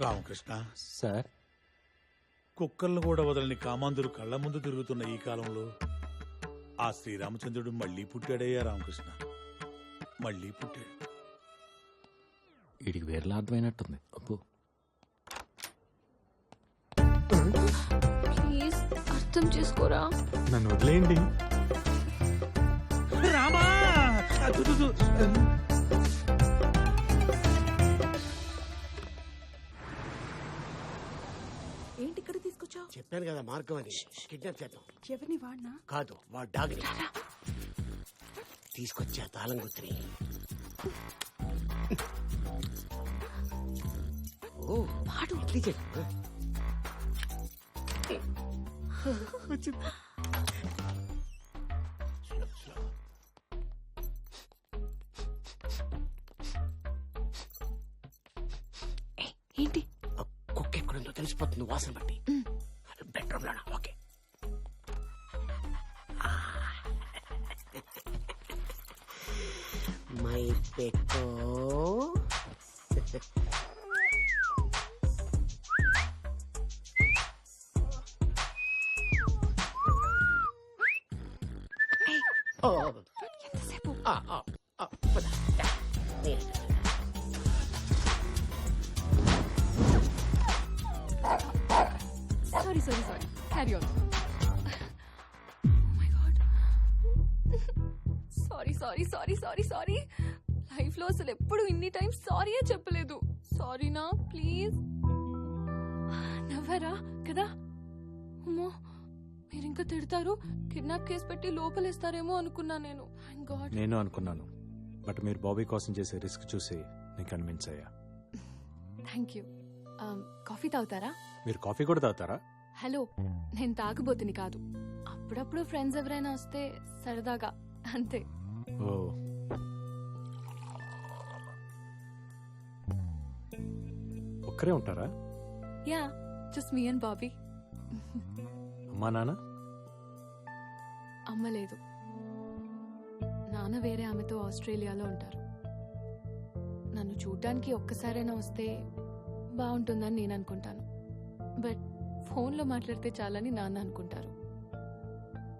Ramakrishna sir. కుక్కలను కూడా వదలని కామాంధుడు కళ్ళ ముందు తిరుగుతున్న ఈ కాలంలో ఆ శ్రీరామచంద్రుడు మళ్ళీ పుట్టాడయ్యా రామకృష్ణ. మళ్ళీ పుట్టాడు. వీడికి వేరేలా అర్థమైనట్టుంది. అప్పు ప్లీజ్ అర్థం చేసుకోరా? నన్ను వదిలేయండి. రామా! చెప్పాను కదా మార్గం అని కిడ్నాప్ చేద్దాం. ఎవరిని వాడినా? కాదు వాడు డాగ్ని. తీసుకొచ్చా తాళం గుత్తిని ఓ వాడు. ఇడ్లీ చెప్పు ఏంటి? కుక్క ఎక్కడుందో తెలిసిపోతుంది వాసన బట్టి. ఓ. ఎంతసేపు ఆ, ఆ, ఆ, పద. దా. Sorry sorry sorry carry on my God sorry sorry sorry sorry sorry లైఫ్లో అసలు ఎప్పుడు ఇన్ని టైం సారీయే చెప్పలేదు. సారీనా ప్లీజ్ నవ్వరా? కదా? అమ్మో మీరు ఇంకా తిడతారు? కిడ్నాప్ కేసు పెట్టి లోపలేస్తారేమో అనుకున్నా నేను. గాడ్ నేను అనుకున్నాను. బట్ మీరు బాబీ కోసం చేసే రిస్క్ చూసి నేను కన్విన్స్ అయ్యా. థ్యాంక్ యూ కాఫీ తాగుతారా? మీరు కాఫీ కూడా తాగుతారా? హలో నేను తాగబోతుని కాదు. అప్పుడప్పుడు ఫ్రెండ్స్ ఎవరైనా వస్తే సరదాగా అంతే. ఓ. ఒక్కరే ఉంటారా? Yeah just me and Bobby. అమ్మా నాన్న? అమ్మ లేదు. నాన్న వేరే ఆమెతో ఆస్ట్రేలియాలో ఉంటారు. నన్ను చూడ్డానికి ఒక్కసారైనా వస్తే బాగుంటుందని నేను అనుకుంటాను. బట్ ఫోన్లో మాట్లాడితే చాలని నాన్న అనుకుంటారు.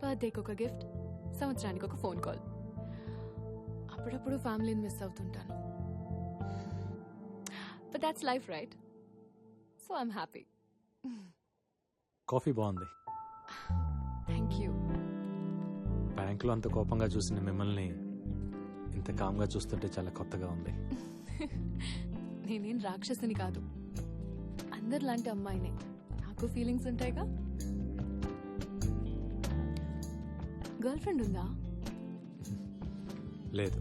బర్త్డేకి ఒక గిఫ్ట్ సంవత్సరానికి ఒక ఫోన్ కాల్. అప్పుడప్పుడు ఫ్యామిలీని miss అవుతుంటాను. But that's life right so I'm happy coffee బాగుంది. థ్యాంక్ యూ బ్యాంకులో అంత కోపంగా చూసిన మిమ్మల్ని ఇంత కామ్గా చూస్తుంటే చాలా కొత్తగా ఉంది. నేనేం రాక్షసుని కాదు. అందరిలాంటి అమ్మాయినే. నాకు ఫీలింగ్స్ ఉంటాయిగా? గర్ల్ ఫ్రెండ్ ఉందా? లేదు.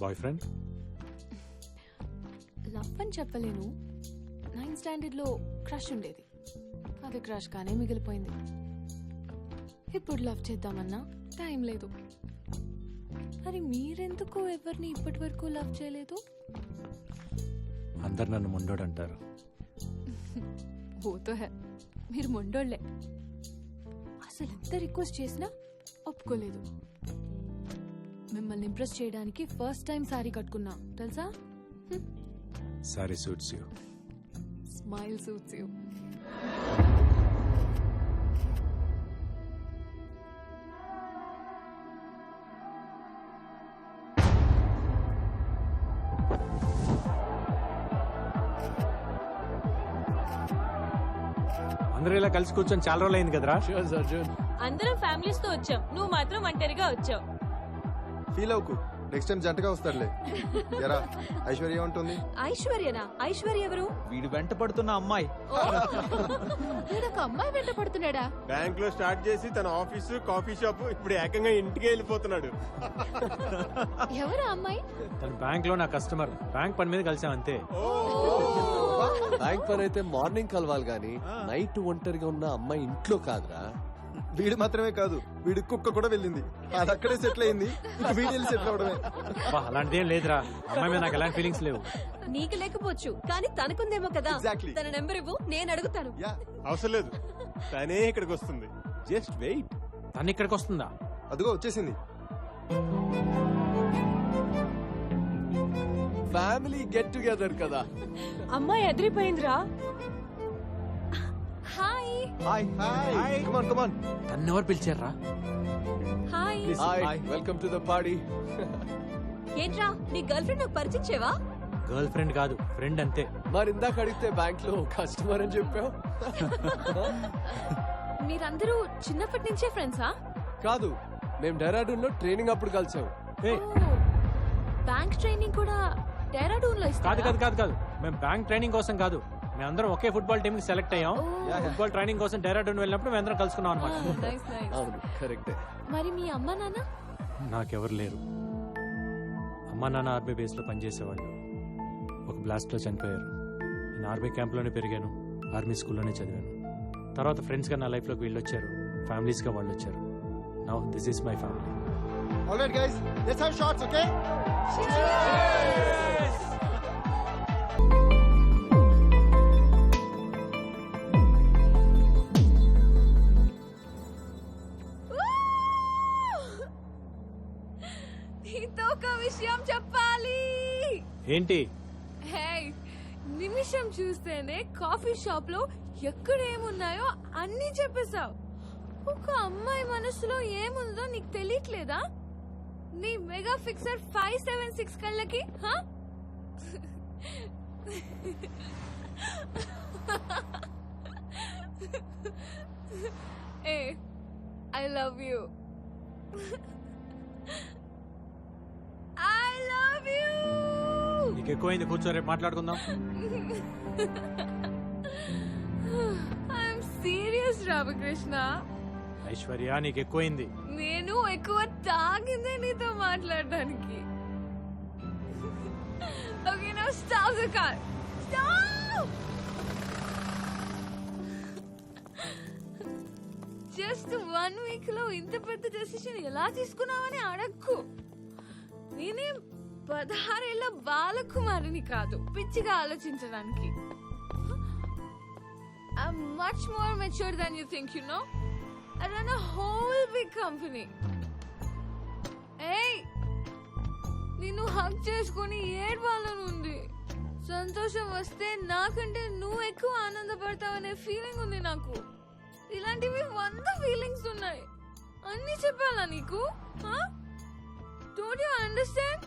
బాయ్ ఫ్రెండ్ లవ్ అని చెప్పలేను. నైన్త్ స్టాండర్డ్లో క్రష్ ఉండేది. అది క్రష్ గానే మిగిలిపోయింది. ఇప్పుడు లవ్ చేద్దామన్నా టైం లేదు. మరి మీరెందుకు ఎవరిని ఇప్పటి వరకు లవ్ చేయలేదు? అందరు నన్ను ముండోడు అంటారు ఓతో హే మీరు మొండోళ్ళే అసలు ఎంత రిక్వెస్ట్ చేసినా ఒప్పుకోలేదు. మిమ్మల్ని ఇంప్రెస్ చేయడానికి ఫస్ట్ టైం సారీ కట్టుకున్నా తెలుసా? Sari suits you. Smile suits you అందరూ ఇలా కలిసి కూర్చొని చాలా రోజులు అయింది కదరా? అందరం ఫ్యామిలీస్తో వచ్చాం. నువ్వు మాత్రం ఒంటరిగా వచ్చావు. ఫీల్ అవుకు నెక్స్ట్ టైం జంటగా వస్తాడులే. ఎరా ఐశ్వర్య ఉంటుంది ఐశ్వర్యనా? ఐశ్వర్య ఎవరు? వీడు వెంట పడుతున్న అమ్మాయి. ఒక అమ్మాయి వెంట పడుతున్నాడా? బ్యాంక్లో స్టార్ట్ చేసి తన ఆఫీసు కాఫీ షాప్ ఇప్పుడు ఏకంగా ఇంటికి వెళ్ళిపోతున్నాడు. ఎవరు అమ్మాయి? తన బ్యాంక్లో నా కస్టమర్. బ్యాంక్ పని మీద కలిసాం అంతే. బ్యాంక్ పని అయితే మార్నింగ్ కలవాలి గాని నైట్ ఒంటరిగా ఉన్న అమ్మాయి ఇంట్లో కాదురా. వీడు మాత్రమే కాదు వీడి కుక్క కూడా వెళ్ళింది. అది అక్కడే సెటిల్ అయింది. ఇక వీడు వెళ్ళి సెటిల్ అవడమే అబ్బా, అలాంటిదేం లేదురా. అమ్మాయి మీద నాకు ఎలాంటి ఫీలింగ్స్ లేవు. నీకు లేకపోవచ్చు కానీ తనకుందేమో కదా. Exactly. తన నెంబర్ ఇవ్వు నేను అడుగుతాను. యా అవసరం లేదు. తనే ఇక్కడికి వస్తుంది. జస్ట్ వెయిట్ తను ఇక్కడికి వస్తుందా? అదిగో వచ్చేసింది. ఫ్యామిలీ గెట్ టుగెదర్ కదా. అమ్మాయి ఎదిరిపోయిందిరా. Hi hi hi come on come on తను ఎవరు పిలిచారా? Hi hi welcome to the party ఏంట్రా నీ గర్ల్ ఫ్రెండ్ నాకు పరిచయం చేయవా? గర్ల్ ఫ్రెండ్ కాదు ఫ్రెండ్ అంతే. మరి ఇందాక అడిగితే బ్యాంక్లో కస్టమర్ అని చెప్పావు. మీరందరూ చిన్నప్పటి నుంచే ఫ్రెండ్సా? కాదు మేము డెరాడూన్లో ట్రైనింగ్ అప్పుడు కలిసాం. బ్యాంక్ ట్రైనింగ్ కూడా డెహ్రాడూన్లో కాదు కాదు కాదు కాదు. మేము బ్యాంక్ ట్రైనింగ్ కోసం కాదు. మేమందరం ఒకే ఫుట్బాల్ టీమ్కి సెలెక్ట్ అయ్యాం. ఫుట్బాల్ ట్రైనింగ్ కోసం డెరాడూన్ వెళ్ళినప్పుడు మేమందరం కలుసుకున్నాం అనమాట అవును కరెక్టే మరి మీ అమ్మ నాన్న? నాకెవరు లేరు. అమ్మా నాన్న ఆర్మీ బేస్లో పనిచేసేవాళ్ళు. ఒక బ్లాస్ట్లో చనిపోయారు. నేను ఆర్మీ క్యాంప్లోనే పెరిగాను. ఆర్మీ స్కూల్లోనే చదివాను. తర్వాత ఫ్రెండ్స్గా నా లైఫ్లోకి వీళ్ళు వచ్చారు ఫ్యామిలీస్గా వాళ్ళు వచ్చారు now this is my family alright guys let's have shots okay నీతో ఏంటి? హే నిమిషం చూస్తేనే కాఫీ షాప్లో ఎక్కడ ఏమున్నాయో అన్ని చెప్పేశావు. ఒక అమ్మాయి మనసులో ఏముందో నీకు తెలియట్లేదా? నీ mega fixer five seven six కళ్ళకి ఏ I love you I love you నీకు ఎక్కువైంది కూర్చో రేపు మాట్లాడుకుందాం. ఐఎమ్ సీరియస్ రామకృష్ణ ఐశ్వర్య నీకు ఎక్కువైంది నేను ఎక్కువ తాగిందే నీతో మాట్లాడడానికి. Okay now stop the car stop just one వీక్లో ఇంత పెద్ద డెసిషన్ ఎలా తీసుకున్నావని అడక్కు. నేనేం పదహారేళ్ళ బాలకుమారిని కాదు పిచ్చిగా ఆలోచించడానికి I'm much more mature than you think, you know? I run a whole big company. Hey! నిన్ను హక్ చేసుకొని ఏడవాలని ఉంది సంతోషం వస్తే నాకంటే నువ్వు ఎక్కువ ఆనందపడతావనే ఫీలింగ్ ఉంది నాకు ఇలాంటివి వంద ఫీలింగ్స్ ఉన్నాయి అన్ని చెప్పాలా నీకు don't you understand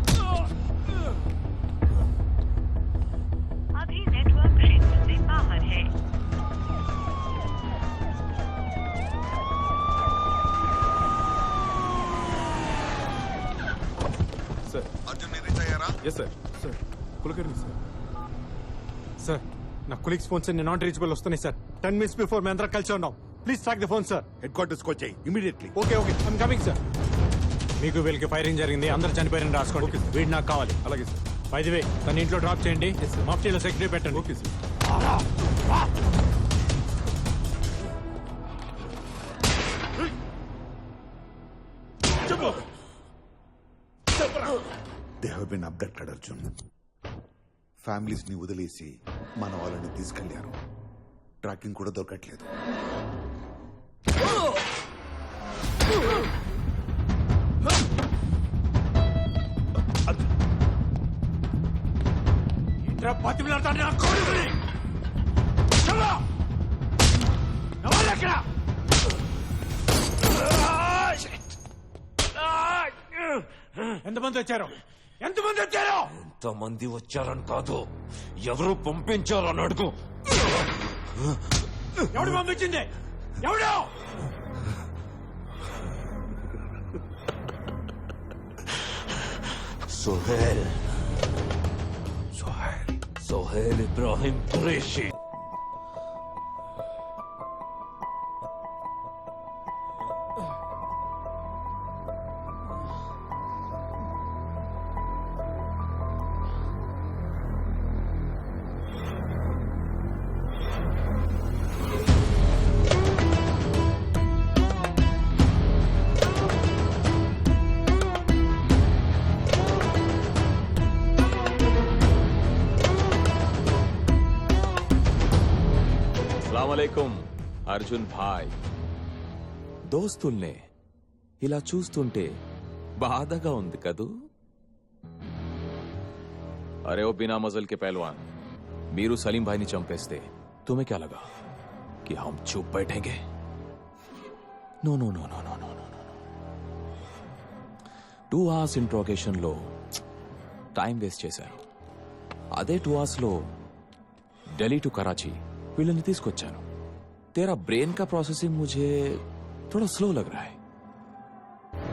yes sir sir Kulkarni sir. Sir నా కొలీగ్స్ ఫోన్స్ అన్ని నాట్ రీచబుల్ వస్తున్నాయి సార్ టెన్ మినిట్స్ బిఫోర్ మేము అందరం కలిసి ఉన్నాం. Please track the phone sir head క్వార్టర్స్కి వచ్చాయి immediately okay okay I'm coming sir మీకు వీళ్ళకి ఫైరింగ్ జరిగింది అందరు చనిపోయారని రాసుకోండి. వీడు నాకు కావాలి. అలాగే సార్ బై ది వే తన ఇంట్లో డ్రాప్ చేయండి. మాఫ్టీలో సెక్యూరిటీ పెట్టండి. Okay sir they have been abducted Arjun ఫ్యామిలీస్ని వదిలేసి మన వాళ్ళని తీసుకెళ్ళారు. ట్రాకింగ్ కూడా దొరకట్లేదు? ఎంతమంది వచ్చారు? ఎంతమంది వచ్చారో? ఎంతమంది వచ్చారని కాదు. ఎవరు పంపించారని అడుగు. ఎవడు పంపించింది? ఎవడు? సోహెల్. సోహెల్. సోహెల్ ఇబ్రాహిం ఖురేషి. అస్సలాముఅలైకుం అర్జున్ భాయ్ దోస్తుల్నే ఇలా చూస్తుంటే బాధగా ఉంది కదూ అరే ఓ బినా మజల్ కే పహల్వాన్ మీరు సలీం భాయ్ని చంపేస్తే తుమే క్యా లగా कि हम चुप बैठेंगे no no no no no no no two hours ఇంట్రోగేషన్లో time waste చేశారు అదే టూ అవర్స్లో ఢిల్లీ టు कराची వీళ్ళని తీసుకొచ్చాను तेरा ब्रेन का प्रोसेसिंग मुझे थोड़ा स्लो लग रहा है